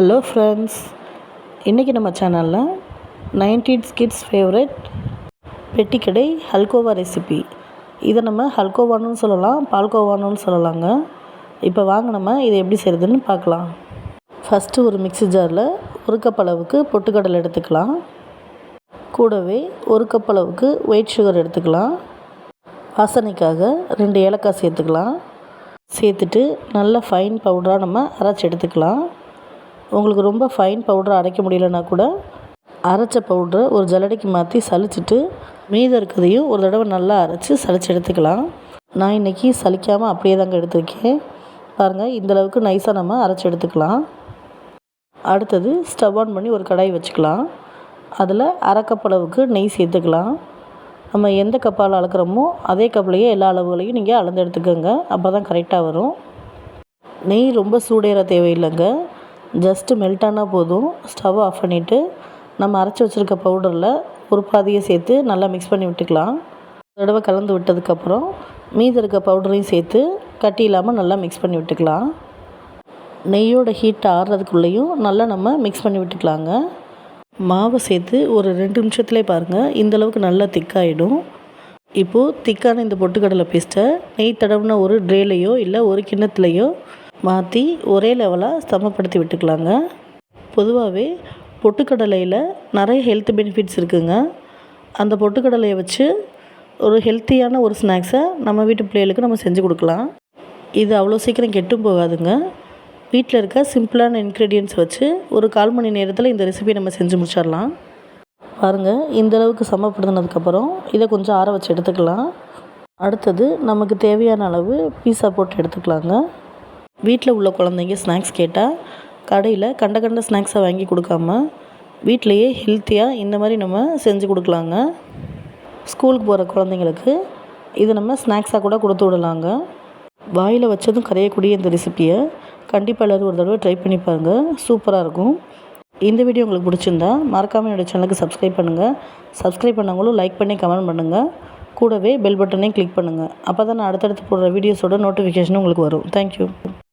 Hello friends இன்றைக்கி நம்ம சேனலில் நைன்டீன்ஸ் கிட்ஸ் ஃபேவரட் பெட்டிக்கடை ஹல்கோவா ரெசிபி இதை நம்ம ஹல்கோவானும் சொல்லலாம் பால்கோவானும் சொல்லலாங்க. இப்போ வாங்க நம்ம இதை எப்படி செய்கிறதுன்னு பார்க்கலாம். ஃபஸ்ட்டு ஒரு மிக்சி ஜாரில் ஒரு கப் அளவுக்கு பொட்டுக்கடலை எடுத்துக்கலாம். கூடவே ஒரு கப் அளவுக்கு ஒயிட் சுகர் எடுத்துக்கலாம். வாசனைக்காக ரெண்டு ஏலக்காய் சேர்த்துக்கலாம். சேர்த்துட்டு நல்ல ஃபைன் பவுடராக நம்ம அரைச்சி எடுத்துக்கலாம். உங்களுக்கு ரொம்ப ஃபைன் பவுடரை அரைக்க முடியலன்னா கூட அரைச்ச பவுட்ரை ஒரு ஜல்லடைக்கு மாற்றி சலிச்சிட்டு மீதம் இருக்கிறதையும் ஒரு தடவை நல்லா அரைச்சி சலிச்சு எடுத்துக்கலாம். நான் இன்றைக்கி சலிக்காமல் அப்படியே தாங்க எடுத்திருக்கேன். பாருங்கள் இந்தளவுக்கு நைஸாக நம்ம அரைச்சி எடுத்துக்கலாம். அடுத்தது ஸ்டவ் ஆன் பண்ணி ஒரு கடாய் வச்சுக்கலாம். அதில் அரை கப் அளவுக்கு நெய் சேர்த்துக்கலாம். நம்ம எந்த கப்பால் அளக்குறோமோ அதே கப்பிலேயே எல்லா அளவுகளையும் நீங்கள் அளந்து எடுத்துக்கோங்க. அப்போ தான் கரெக்டாக வரும். நெய் ரொம்ப சூடேற தேவையில்லைங்க. ஜஸ்ட்டு மெல்ட் ஆனால் போதும். ஸ்டவ் ஆஃப் பண்ணிவிட்டு நம்ம அரைச்சி வச்சுருக்க பவுடரில் ஒரு பாதியை சேர்த்து நல்லா மிக்ஸ் பண்ணி விட்டுக்கலாம். தடவை கலந்து விட்டதுக்கப்புறம் மீதி இருக்க பவுடரையும் சேர்த்து கட்டி இல்லாமல் நல்லா மிக்ஸ் பண்ணி விட்டுக்கலாம். நெய்யோட ஹீட் ஆறுறதுக்குள்ளேயும் நல்லா நம்ம மிக்ஸ் பண்ணி விட்டுக்கலாங்க. மாவை சேர்த்து ஒரு ரெண்டு நிமிஷத்துலேயே பாருங்கள் இந்தளவுக்கு நல்லா திக்காகிடும் இப்போது திக்கான இந்த பொட்டுக்கடலை பேஸ்ட்டை நெய் தடவுன ஒரு ட்ரேலையோ இல்லை ஒரு கிண்ணத்துலையோ மாற்றி ஒரே லெவலாக சமப்படுத்தி விட்டுக்கலாங்க. பொதுவாகவே பொட்டுக்கடலையில் நிறைய ஹெல்த் பெனிஃபிட்ஸ் இருக்குதுங்க அந்த பொட்டுக்கடலையை வச்சு ஒரு ஹெல்த்தியான ஒரு ஸ்நாக்ஸை நம்ம வீட்டு பிள்ளைகளுக்கு நம்ம செஞ்சு கொடுக்கலாம். இது அவ்வளோ சீக்கிரம் கெட்டும் போகாதுங்க. வீட்டில் இருக்க சிம்பிளான இன்க்ரீடியன்ஸ் வச்சு ஒரு கால் மணி நேரத்தில் இந்த ரெசிபியை நம்ம செஞ்சு முடிச்சிடலாம். பாருங்கள் இந்தளவுக்கு சமப்படுத்தினதுக்கப்புறம் இதை கொஞ்சம் ஆற வச்சு எடுத்துக்கலாம். அடுத்தது நமக்கு தேவையான அளவு பீஸா போட்டு எடுத்துக்கலாங்க. வீட்டில் உள்ள குழந்தைங்க ஸ்நாக்ஸ் கேட்டால் கடையில் கண்ட கண்ட ஸ்நாக்ஸை வாங்கி கொடுக்காம வீட்டிலையே ஹெல்த்தியாக இந்த மாதிரி நம்ம செஞ்சு கொடுக்கலாங்க. ஸ்கூலுக்கு போகிற குழந்தைங்களுக்கு இது நம்ம ஸ்நாக்ஸாக கூட கொடுத்து விடலாங்க. வாயில் வச்சதும் கரையக்கூடிய இந்த ரெசிப்பியை கண்டிப்பாக எல்லோரும் ஒரு தடவை ட்ரை பண்ணி பாருங்கள் சூப்பராக இருக்கும். இந்த வீடியோ உங்களுக்கு பிடிச்சிருந்தா மறக்காமல் என்னோடய சேனலுக்கு சப்ஸ்கிரைப் பண்ணுங்கள் சப்ஸ்கிரைப் பண்ணவங்களும் லைக் பண்ணி கமெண்ட் பண்ணுங்கள் கூடவே பெல் பட்டனையும் கிளிக் பண்ணுங்கள் அப்போ தான் நான் அடுத்தடுத்து போடுற வீடியோஸோட நோட்டிஃபிகேஷனும் உங்களுக்கு வரும். தேங்க்யூ